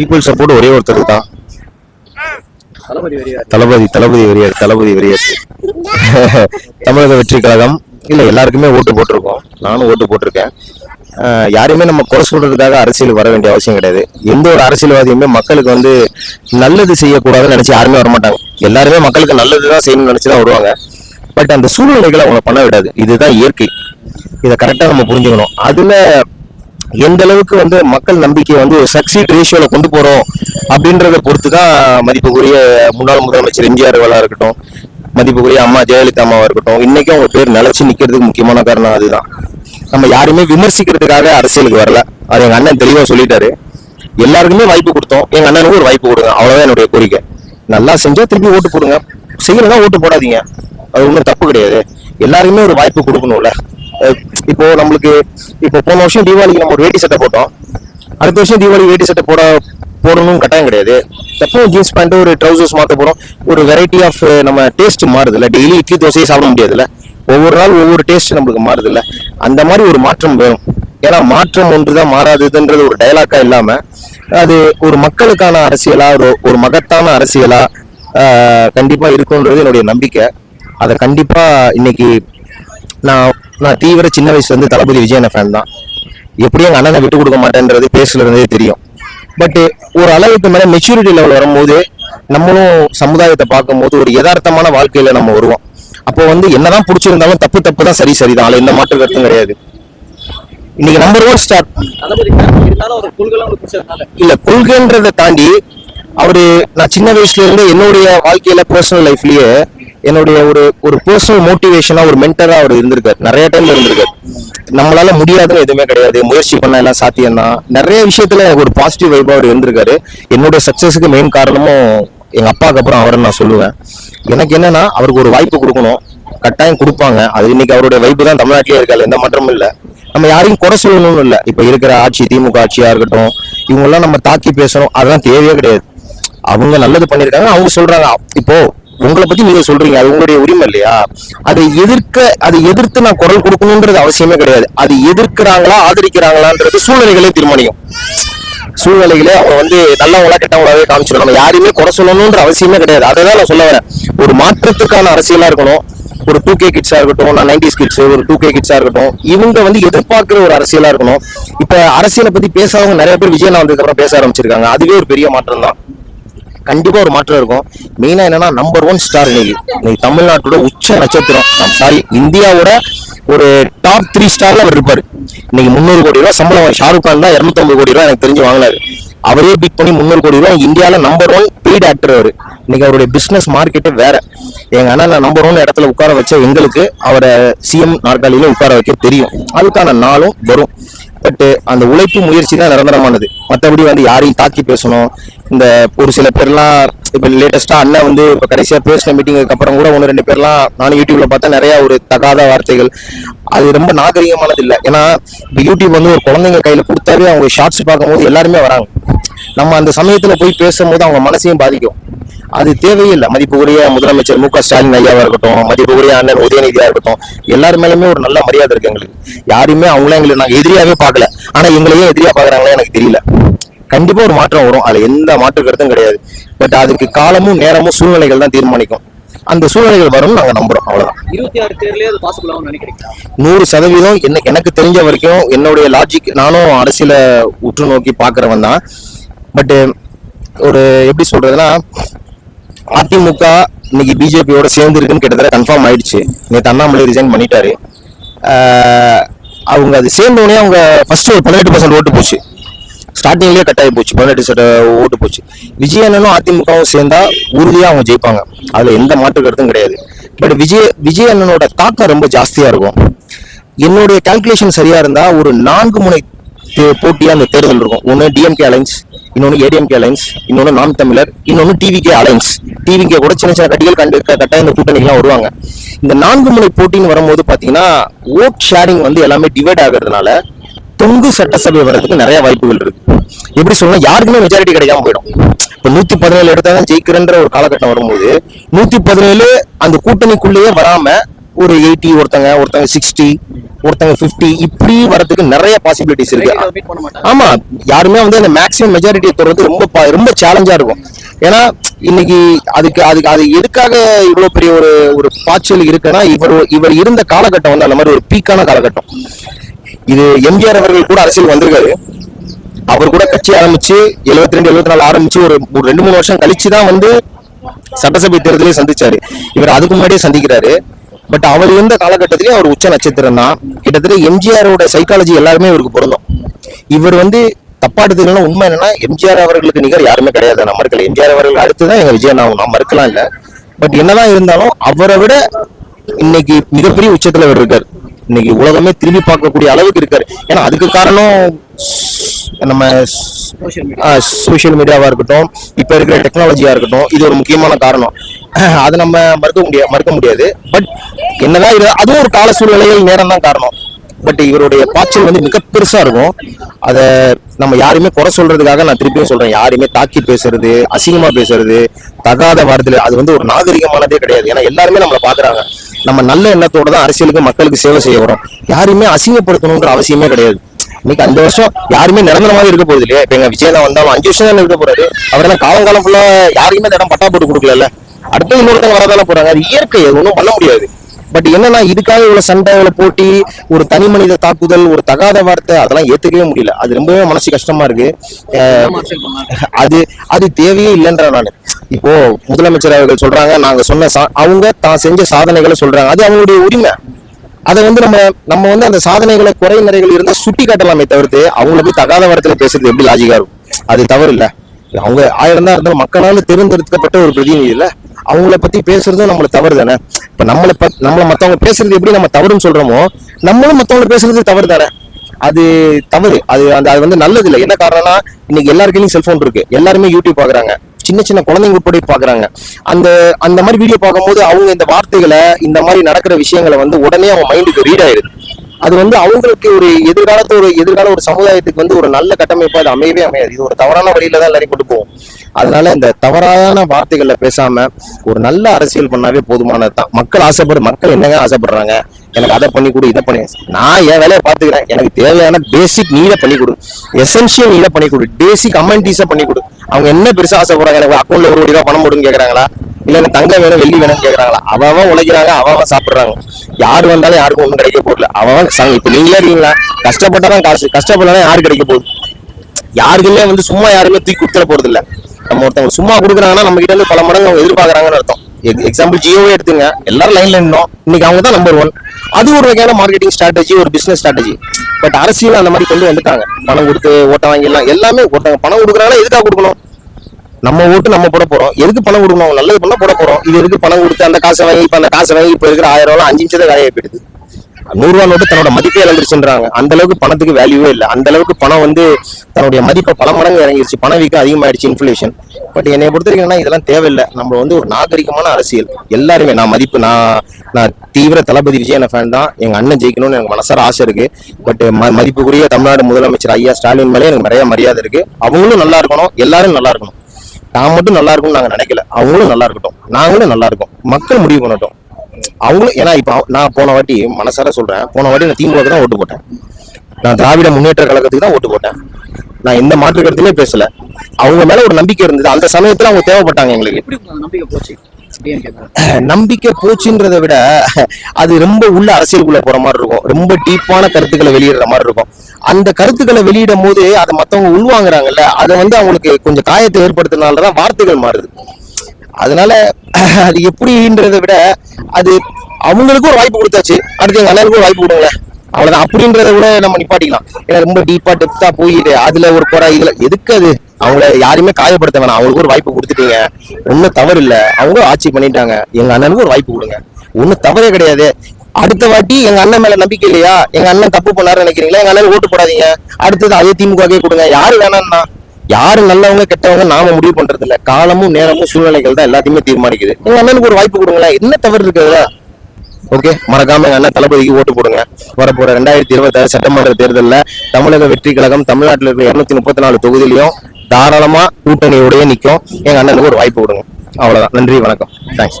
Equal support ஒரே ஒருத்தருக்கு தான். தளபதி தளபதி வெறியார் தளபதி வெறியார் தமிழக வெற்றி கழகம். இல்ல எல்லாருக்குமே ஓட்டு போட்டிருக்கோம். நானும் ஓட்டு போட்டிருக்கேன். ஆஹ் யாரையுமே நம்ம குறை சொல்றதுக்காக அரசியல் வர வேண்டிய அவசியம் கிடையாது. எந்த ஒரு அரசியல்வாதியுமே மக்களுக்கு வந்து நல்லது செய்யக்கூடாதுன்னு நினைச்சு யாருமே வரமாட்டாங்க. எல்லாருமே மக்களுக்கு நல்லதுதான் செய்யணும்னு நினைச்சு தான் வருவாங்க. பட் அந்த சூழ்நிலைகளை அவங்க பண்ண விடாது. இதுதான் இயற்கை. இதை கரெக்டா நம்ம புரிஞ்சுக்கணும். அதுல எந்த அளவுக்கு வந்து மக்கள் நம்பிக்கை வந்து சக்சீட் ரேஷியோல கொண்டு போறோம் அப்படின்றத பொறுத்து தான் மதிப்புக்குரிய முன்னாள் முதலமைச்சர் எம்ஜிஆர் அவர்களா இருக்கட்டும் மதிப்புக்குரிய அம்மா ஜெயலலிதா அம்மாவா இருக்கட்டும் இன்னைக்கும் அவங்க பேர் நிலைச்சு நிக்கிறதுக்கு முக்கியமான காரணம் அதுதான். நம்ம யாருமே விமர்சிக்கிறதுக்காக அரசியலுக்கு வரல. அது எங்க அண்ணன் தெளிவா சொல்லிட்டாரு. எல்லாருக்குமே வாய்ப்பு கொடுத்தோம். எங்க அண்ணனுக்கு ஒரு வாய்ப்பு கொடுங்க. அவ்வளவுதான் என்னுடைய கோரிக்கை. நல்லா செஞ்சா திருப்பி ஓட்டு போடுங்க. செய்யலன்னா ஓட்டு போடாதீங்க. அது ஒன்றும் தப்பு கிடையாது. எல்லாருக்குமே ஒரு வாய்ப்பு கொடுக்கணும்ல. இப்போ நம்மளுக்கு இப்போ போன வருஷம் தீபாவளிக்கு நம்ம ஒரு வேட்டி சட்டை போட்டோம். அடுத்த வருஷம் தீபாவளி வேட்டி சட்டை போட போடணும் கட்டாயம் கிடையாது. எப்பவும் ஜீன்ஸ் பேண்ட் ஒரு ட்ரௌசர்ஸ் மாற்ற போகிறோம் ஒரு வெரைட்டி ஆஃப் நம்ம டேஸ்ட் மாறுதுல்ல. டெய்லி இட்லி தோசையே சாப்பிட முடியாதுல்ல. ஒவ்வொரு நாள் ஒவ்வொரு டேஸ்ட் நம்மளுக்கு மாறுதுல்ல. அந்த மாதிரி ஒரு மாற்றம் வேணும். ஏன்னா மாற்றம் ஒன்று தான் மாறாதுன்றது ஒரு டயலாக்கா இல்லாமல் அது ஒரு மக்களுக்கான அரசியலா ஒரு ஒரு மகத்தான அரசியலா கண்டிப்பாக கண்டிப்பா இருக்கும்ன்றது என்னுடைய நம்பிக்கை. அதை கண்டிப்பாக இன்னைக்கு நான் நான் தீவிர சின்ன வயசுல இருந்து தளபதி விஜயன ஃபேன் தான். எப்படியும் எங்க அண்ணனை விட்டு கொடுக்க மாட்டேன்றது பேசுல இருந்தே தெரியும். பட் ஒரு அளவுக்கு மேல மெச்சூரிட்டி லெவல் வரும்போது நம்மளும் சமுதாயத்தை பார்க்கும்போது ஒரு யதார்த்தமான வாழ்க்கையில நம்ம வருவோம். அப்போ வந்து என்னதான் பிடிச்சிருந்தாலும் தப்பு தப்பு தான் சரி சரிதான். அதுல எந்த மாற்று கருத்தும் கிடையாது. இன்னைக்கு நம்பர் ஒன் ஸ்டார் இல்ல கொள்கைன்றதை தாண்டி அவரு நான் சின்ன வயசுல இருந்து என்னுடைய வாழ்க்கையில பர்சனல் லைஃப்லயே என்னுடைய ஒரு ஒரு பர்சனல் மோட்டிவேஷனா ஒரு மென்டரா அவர் இருந்திருக்காரு. நிறைய டைம்ல இருந்திருக்காரு. நம்மளால முடியாதுன்னு எதுவுமே கிடையாது. முயற்சி பண்ண எல்லாம் சாத்தியம் தான். நிறைய விஷயத்துல எனக்கு ஒரு பாசிட்டிவ் வைபா அவர் இருந்திருக்காரு. என்னுடைய சக்சஸுக்கு மெயின் காரணமும் எங்க அப்பாவுக்கு அப்புறம் அவரை நான் சொல்லுவேன். எனக்கு என்னன்னா அவருக்கு ஒரு வாய்ப்பு கொடுக்கணும். கட்டாயம் கொடுப்பாங்க. அது இன்னைக்கு அவருடைய வைப்பு தான் தமிழ்நாட்டிலே இருக்காது எந்த மாற்றமும் இல்லை. நம்ம யாரையும் குறை சொல்லணும்னு இல்லை. இப்ப இருக்கிற ஆட்சி திமுக ஆட்சியா இருக்கட்டும் இவங்க எல்லாம் நம்ம தாக்கி பேசணும். அதெல்லாம் தேவையே கிடையாது. அவங்க நல்லது பண்ணியிருக்காங்க அவங்க சொல்றாங்க. இப்போ உங்களை பத்தி நீங்க சொல்றீங்க அது உங்களுடைய உரிமை இல்லையா? அதை எதிர்க்க அதை எதிர்த்து நான் குரல் கொடுக்கணுன்றது அவசியமே கிடையாது. அது எதிர்க்கிறாங்களா ஆதரிக்கிறாங்களான்றது சூழ்நிலைகளே தீர்மானிக்கும். சூழ்நிலைகளே அவங்க வந்து நல்லவங்களா கெட்டவங்களாவே காமிச்சிடும் நம்ம யாரையுமே குறை சொல்லணும்ன்ற அவசியமே கிடையாது. அதை தான் நான் சொல்ல வரேன். ஒரு மாற்றத்துக்கான அரசியலா இருக்கணும். ஒரு டூ கே கிட்ஸா இருக்கட்டும் நான் நைன்டிஸ் கிட்ஸ் ஒரு டூ கே கிட்ஸா இருக்கட்டும் இவங்க வந்து எதிர்பார்க்கிற ஒரு அரசியலா இருக்கணும். இப்ப அரசியலை பத்தி பேசாதவங்க நிறைய பேர் விஜயன் வந்ததுக்கு அப்புறம் பேச ஆரம்பிச்சிருக்காங்க. அதுவே ஒரு பெரிய மாற்றம் தான் கண்டிப்பாக ஒரு மாற்றம் இருக்கும். மெயினாக என்னன்னா நம்பர் ஒன் ஸ்டார் இன்னைக்கு. இன்னைக்கு தமிழ்நாட்டோட உச்ச நட்சத்திரம். சாரி இந்தியாவோட ஒரு டாப் த்ரீ ஸ்டார்ல அவர் இருப்பார். இன்னைக்கு முந்நூறு கோடி ரூபா சம்பளம் ஷாருக் கான் தான் இரநூத்தம்பது கோடி ரூபா எனக்கு தெரிஞ்சு வாங்கினாரு. அவரே பிக் பண்ணி முந்நூறு கோடி ரூபாய் இந்தியாவில் நம்பர் ஒன் பெய்ட் ஆக்டர் அவர். இன்னைக்கு அவருடைய பிஸ்னஸ் மார்க்கெட்டே வேற. எங்க அண்ணன் நம்பர் ஒன் இடத்துல உட்கார வச்ச எங்களுக்கு அவரை சிஎம் நாற்காலியில உட்கார வைக்க தெரியும். அதுக்கான நாளும் வரும். பட்டு அந்த உழைப்பு முயற்சி தான் நிரந்தரமானது. மற்றபடி வந்து யாரையும் தாக்கி பேசணும். இந்த ஒரு சில பேர்லாம் இப்போ லேட்டஸ்ட்டாக அண்ணன் வந்து இப்போ கடைசியாக பேசின மீட்டிங்க்கு அப்புறம் கூட ஒன்று ரெண்டு பேர்லாம் நானும் யூடியூப்ல பார்த்தா நிறைய ஒரு தகாத வார்த்தைகள். அது ரொம்ப நாகரிகமானது இல்லை. ஏன்னா இப்போ யூடியூப் வந்து ஒரு குழந்தைங்க கையில் கொடுத்தாவே அவங்க ஷார்ட்ஸ் பார்க்கும்போது எல்லாருமே வராங்க. நம்ம அந்த சமயத்தில் போய் பேசும்போது அவங்க மனசையும் பாதிக்கும். அது தேவையில்லை. மதிப்புக்குரிய முதலமைச்சர் மு க ஸ்டாலின் ஐயாவா இருக்கட்டும் மதிப்புக்குரிய அண்ணன் உதயநிதியா இருக்கட்டும் எல்லாரு மேலுமே ஒரு நல்ல மரியாதை இருக்கு எங்களுக்கு. யாருமே அவங்களே எங்களை நாங்க எதிரியாவே பார்க்கல. ஆனா எங்களையும் எதிரியா பாக்குறாங்களே எனக்கு தெரியல. கண்டிப்பா ஒரு மாற்றம் வரும். அதுல எந்த மாற்று கருத்தும் கிடையாது. பட் அதுக்கு காலமும் நேரமும் சூழ்நிலைகள் தான் தீர்மானிக்கும். அந்த சூழ்நிலைகள் வரும்னு நாங்க நம்புறோம். அவ்வளவுதான். நூறு சதவீதம் என்ன எனக்கு தெரிஞ்ச வரைக்கும் என்னுடைய லாஜிக் நானும் அரசியல உற்று நோக்கி பாக்குறவன் தான். பட் ஒரு எப்படி சொல்றதுன்னா அதிமுக இன்னைக்கு பிஜேபியோட சேர்ந்து இருக்குன்னு கிட்டத்தட்ட கன்ஃபார்ம் ஆயிடுச்சு. நேற்று அண்ணாமலை ரிசைன் பண்ணிட்டாரு. அவங்க அது சேர்ந்தோடனே அவங்க ஃபர்ஸ்ட் ஒரு பதினெட்டு பர்சன்ட் ஓட்டு போச்சு. ஸ்டார்டிங்லேயே கட் ஆகி போச்சு. பதினெட்டு சட்ட ஓட்டு போச்சு. விஜய்யண்ணனும் அதிமுகவும் சேர்ந்தா உறுதியாக அவங்க ஜெயிப்பாங்க. அதில் எந்த மாற்று கருத்தும் கிடையாது. பட் விஜய் விஜய் அண்ணனோட தாக்கம் ரொம்ப ஜாஸ்தியாக இருக்கும். என்னுடைய கால்குலேஷன் சரியாக இருந்தால் ஒரு நான்கு முனை போட்டியாக அந்த தேர்தல் இருக்கும். ஒன்று டிஎம்கே அலைன்ஸ் இன்னொன்று ஏடிஎம்கே அலைன்ஸ் இன்னொன்று நாம் தமிழர் இன்னொன்று டிவிகே அலைன்ஸ் டிவிகே கூட சின்ன சின்ன கட்டிகள் கண்டு கட்டாய கட்டாயம் இந்த கூட்டணிகள்லாம் வருவாங்க. இந்த நான்கு முனை போட்டின்னு வரும்போது பார்த்தீங்கன்னா ஓட் ஷேரிங் வந்து எல்லாமே டிவைட் ஆகிறதுனால தொங்கு சட்டசபை வர்றதுக்கு நிறைய வாய்ப்புகள் இருக்கு. எப்படி சொல்லணும் யாருக்குமே மெஜாரிட்டி கிடைக்காம போயிடும். இப்போ நூத்தி பதினேழு எடுத்தாதான் ஜெயிக்கிறன்ற ஒரு காலகட்டம் வரும்போது நூத்தி பதினேழு அந்த கூட்டணிக்குள்ளேயே வராம ஒரு எயிட்டி ஒருத்தங்க ஒருத்தங்க சிக்ஸ்டி ஒருத்தங்க 50 இப்படி வரதுக்கு நிறைய பாசிபிலிட்டிஸ் இருக்கு. ஆமா யாருமே வந்து அந்த மேக்ஸிமம் மெஜாரிட்டியை தொடர்றது ரொம்ப ரொம்ப சேலஞ்சா இருக்கும். ஏன்னா இன்னைக்கு அதுக்கு அதுக்கு அது எதுக்காக இவ்வளவு பெரிய ஒரு ஒரு பாய்ச்சல் இருக்குன்னா இவர் இவர் இருந்த காலகட்டம் வந்து அந்த மாதிரி ஒரு பீக்கான காலகட்டம். இது எம்ஜிஆர் அவர்கள் கூட அரசியல் வந்திருக்காரு. அவர் கூட கட்சி ஆரம்பிச்சு 72 ரெண்டு எழுபத்தி நாலு ஆரம்பிச்சு ஒரு ஒரு ரெண்டு மூணு வருஷம் கழிச்சு தான் வந்து சட்டசபை தேர்தலையும் சந்திச்சாரு. இவர் அதுக்கு முன்னாடியே சந்திக்கிறாரு. பட் அவர் இருந்த காலகட்டத்திலேயே அவர் உச்ச நட்சத்திரம் தான். கிட்டத்தட்ட எம்ஜிஆரோட சைக்காலஜி எல்லாருமே இவருக்கு பொருந்தும். இவர் வந்து தப்பா எடுத்துக்கலாம் உண்மை என்னன்னா எம்ஜிஆர் அவர்களுக்கு நிகர் யாருமே கிடையாது. நான் மறுக்கல. எம்ஜிஆர் அவர்கள் அடுத்துதான் எங்க விஜயன் ஆகும் நம்ம மறுக்கலாம் இல்ல. பட் என்னதான் இருந்தாலும் அவரை விட இன்னைக்கு மிகப்பெரிய உச்சத்துல அவர் இருக்காரு. இன்னைக்கு உலகமே திரும்பி பார்க்கக்கூடிய அளவுக்கு இருக்காரு. ஏன்னா அதுக்கு காரணம் நம்ம சோஷியல் மீடியா சோஷியல் மீடியாவா இருக்கட்டும் இப்ப இருக்கிற டெக்னாலஜியா இருக்கட்டும் இது ஒரு முக்கியமான காரணம். அதை நம்ம மறுக்க முடியாது மறுக்க முடியாது. பட் என்னதான் இது அதுவும் ஒரு கால சூழ்நிலையில் நேரம் தான் காரணம். பட் இவருடைய பாய்ச்சல் வந்து மிக பெருசா இருக்கும். அதை நம்ம யாருமே குறை சொல்றதுக்காக நான் திருப்பியும் சொல்றேன். யாருமே தாக்கி பேசுறது அசிங்கமா பேசுறது தகாத வார்த்தையில அது வந்து ஒரு நாகரிகமானதே கிடையாது. ஏன்னா எல்லாருமே நம்மளை பாக்குறாங்க. நம்ம நல்ல எண்ணத்தோட தான் அரசியலுக்கு மக்களுக்கு சேவை செய்ய வரோம். யாருமே அசிங்கப்படுத்தணுன்ற அவசியமே கிடையாது. இன்னைக்கு அஞ்சு வருஷம் யாருமே நிரந்தர மாதிரி இருக்க போறது இல்லையா. இப்ப எங்க விஜயதான் வந்தாலும் அஞ்சு வருஷம் தானே இருக்க போறாரு. அவர் என்ன காலங்காலம் ஃபுல்லா யாருக்குமே இந்த இடம் பட்டா போட்டு கொடுக்கல அடுத்து இன்னொருத்தவங்க வரதால போறாங்க. அது இயற்கை ஒன்றும் பண்ண முடியாது. பட் என்னன்னா இதுக்காக இவ்வளவு சண்டை இவ்வளவு போட்டி ஒரு தனி மனித தாக்குதல் ஒரு தகாத வார்த்தை அதெல்லாம் ஏத்துக்கவே முடியல. அது ரொம்பவே மனசு கஷ்டமா இருக்கு. அது அது தேவையே இல்லைன்ற நான். இப்போ முதலமைச்சர் அவர்கள் சொல்றாங்க நாங்க சொன்ன அவங்க தான் செஞ்ச சாதனைகளை சொல்றாங்க. அது அவங்களுடைய உரிமை. அதை வந்து நம்ம நம்ம வந்து அந்த சாதனைகளை குறை நிறைகள் இருந்தா சுட்டி காட்டலாமே தவிர்த்து அவங்கள போய் தகாத வாரத்துல பேசுறது எப்படி லாஜிக்கா இருக்கும்? அது தவறு இல்ல அவங்க ஆயிரம் தான் இருந்தாலும் மக்களால் தேர்ந்தெடுக்கப்பட்ட ஒரு பிரதிநிதி இல்ல அவங்கள பத்தி பேசுறதும் நம்மளுக்கு தவறு தானே? இப்போ நம்மளை பத் நம்மளை மற்றவங்க பேசுறது எப்படி நம்ம தவறுன்னு சொல்கிறோமோ நம்மளும் மற்றவங்க பேசுறது தவறு தானே அது தவறு. அது அந்த அது வந்து நல்லது இல்லை என்ன காரணம்னா இன்னைக்கு எல்லாருக்கையும் செல்ஃபோன் இருக்கு. எல்லாருமே யூடியூப் பார்க்குறாங்க சின்ன சின்ன குழந்தைங்க உட்பட பார்க்குறாங்க அந்த அந்த மாதிரி வீடியோ பார்க்கும்போது அவங்க இந்த வார்த்தைகளை இந்த மாதிரி நடக்கிற விஷயங்களை வந்து உடனே அவங்க மைண்டுக்கு ரீட் ஆயிடுது. அது வந்து அவங்களுக்கு ஒரு எதிர்காலத்து ஒரு எதிர்கால ஒரு சமுதாயத்துக்கு வந்து ஒரு நல்ல கட்டமைப்பு அது அமையவே அமையாது. இது ஒரு தவறான வழியில தான் எல்லாரையும் கொண்டு அதனால இந்த தவறான வார்த்தைகள்ல பேசாம ஒரு நல்ல அரசியல் பண்ணாவே போதுமானது தான். மக்கள் ஆசைப்படு மக்கள் என்னங்க ஆசைப்படுறாங்க? எனக்கு அதை பண்ணி கொடு இதை பண்ணி நான் என் வேலையை பார்த்துக்கிறேன். எனக்கு தேவையான பேசிக் நீட பண்ணி கொடு. எசென்ஷியல் நீட பண்ணி கொடு. பேசிக் அமெண்டிஸா பண்ணி கொடு. அவங்க என்ன பெருசாக ஆசைப்படுறாங்க? எனக்கு அக்கௌண்ட்ல ஒரு கோடி ரூபா பணம் போடுன்னு கேட்கறாங்களா இல்ல எனக்கு தங்கம் வேணும் வெள்ளி வேணும்னு கேட்கறாங்களா அவன் உழைக்கிறாங்க அவன் அவன் சாப்பிடுறாங்க. யார் வந்தாலும் யாருக்கும் ஒன்றும் கிடைக்க போகல அவன் இப்ப நீங்களே இருக்கீங்களா? கஷ்டப்பட்டாதான் காசு கஷ்டப்படலாம் யாரு கிடைக்க போகுது? யாருக்குமே வந்து சும்மா யாருமே தூக்கி கொடுத்துட போறது இல்லை நம்ம ஒருத்தவங்க சும்மா கொடுக்குறாங்கன்னா நம்ம கிட்ட இருந்து பல மடங்கு அவங்க எதிர்பார்க்குறாங்கன்னு அர்த்தம். எக்ஸாம்பிள் ஜியோவே எடுத்துங்க. எல்லாரும் லைன்ல நின்னோம். இன்னைக்கு அவங்க தான் நம்பர் ஒன் அது ஒரு வகையான மார்க்கெட்டிங் ஸ்ட்ராட்டஜி ஒரு பிசினஸ் ஸ்ட்ராட்டஜி பட் அரசியல் அந்த மாதிரி கொண்டு வந்துட்டாங்க. பணம் கொடுத்து ஓட்ட வாங்கிடலாம். எல்லாமே ஒருத்தவங்க பணம் கொடுக்குறாங்கன்னா எதுக்காக கொடுக்கணும்? நம்ம ஓட்டு நம்ம போட போறோம். எதுக்கு பணம் கொடுக்கணும்? நல்லது பண்ண போட போறோம். இது எதுக்கு பணம் கொடுத்து அந்த காசை வாங்கி இப்ப அந்த காசை வாங்கி இப்ப இருக்கிற ஆயிரம் ரூபாய் அஞ்சு நிமிஷத்தை காலியாக போயிடுது. நூறு நோட்டு தன்னோட மதிப்பே இழந்துருச்சுன்றாங்க. அந்த அளவுக்கு பணத்துக்கு வேல்யூவே இல்லை. அந்த அளவுக்கு பணம் வந்து தன்னுடைய மதிப்பை பல மடங்கு இறங்கிருச்சு. பண வீக்கம் அதிகமாயிடுச்சு இன்ஃபிளேஷன் பட் என்னை பொறுத்த வரைக்கும் இதெல்லாம் தேவையில்லை. நம்ம வந்து ஒரு நாகரிகமான அரசியல். எல்லாருமே நான் மதிப்பு நான் நான் தீவிர தளபதி விஜயன ஃபேன் தான். எங்க அண்ணன் ஜெயிக்கணும்னு எனக்கு மனசார ஆசை இருக்கு. பட் மதிப்புக்குரிய தமிழ்நாடு முதலமைச்சர் ஐயா ஸ்டாலின் மேலே எனக்கு நிறைய மரியாதை இருக்கு. அவங்களும் நல்லா இருக்கணும். எல்லாரும் நல்லா இருக்கணும். நான் மட்டும் நல்லா இருக்கும்னு நாங்கள் நினைக்கல. அவங்களும் நல்லா இருக்கட்டும். நாங்களும் நல்லா இருக்கோம். மக்கள் முடிவு பண்ணட்டும். அவங்களும் ஏன்னா இப்ப நான் போன வாட்டி மனசார சொல்றேன் போன வாட்டி நான் திமுக தான் ஓட்டு போட்டேன். நான் திராவிட முன்னேற்ற கழகத்துக்கு தான் ஓட்டு போட்டேன். நான் எந்த மாற்று கருத்துமே பேசல. அவங்க மேல ஒரு நம்பிக்கை இருந்தது. அந்த சமயத்துல அவங்க தேவைப்பட்டாங்க எங்களுக்கு. நம்பிக்கை போச்சுன்றதை விட அது ரொம்ப உள்ள அரசியலுக்குள்ள போற மாதிரி இருக்கும். ரொம்ப டீப்பான கருத்துக்களை வெளியிடுற மாதிரி இருக்கும். அந்த கருத்துக்களை வெளியிடும் போது அதை மத்தவங்க உள்வாங்குறாங்கல்ல அதை வந்து அவங்களுக்கு கொஞ்சம் காயத்தை ஏற்படுத்தினாலதான் வார்த்தைகள் மாறுது. அதனால அது எப்படின்றதை விட அது அவங்களுக்கும் ஒரு வாய்ப்பு கொடுத்தாச்சு. அடுத்து எங்க அண்ணனுக்கும் ஒரு வாய்ப்பு கொடுங்களேன். அவ்வளவுதான். அப்படின்றத விட நம்ம நிப்பாட்டிக்கலாம். ஏன்னா ரொம்ப டீப்பா டெப்தா போயிட்டு அதுல ஒரு குறை இதுல எதுக்கு அது? அவங்கள யாரையுமே காயப்படுத்த வேணாம். அவங்களுக்கு ஒரு வாய்ப்பு கொடுத்துட்டீங்க. ஒன்றும் தவறு இல்லை. அவங்களும் ஆட்சி பண்ணிட்டாங்க. எங்க அண்ணனுக்கு ஒரு வாய்ப்பு கொடுங்க. ஒன்றும் தவறே கிடையாது. அடுத்த வாட்டி எங்க அண்ணன் மேல நம்பிக்கை இல்லையா? எங்க அண்ணன் தப்பு பண்ணாருன்னு நினைக்கிறீங்களா? எங்க அண்ணன் ஓட்டு போடாதீங்க. அடுத்தது அதே திமுகவே கொடுங்க. யாரு வேணாம்னா யாரு நல்லவங்க கெட்டவங்க நாம முடிவு பண்றது இல்ல காலமும் நேரமும் சூழ்நிலைகள் தான் எல்லாத்தையுமே தீர்மானிக்குது. உங்க அண்ணனுக்கு ஒரு வாய்ப்பு கொடுங்களேன் என்ன தவறு இருக்குதுல ஓகே மறக்காம எங்க அண்ணன் தளபதிக்கு ஓட்டு போடுங்க. வரப்போற ரெண்டாயிரத்தி இருபத்தாறு சட்டமன்ற தேர்தலில் தமிழக வெற்றி கழகம் தமிழ்நாட்டில் இருக்கிற இருநூத்தி முப்பத்தி நாலு தொகுதியிலையும் தாராளமா கூட்டணியோடய நிற்கும் எங்க அண்ணனுக்கு ஒரு வாய்ப்பு கொடுங்க. அவ்வளவுதான். நன்றி வணக்கம். தேங்க்ஸ்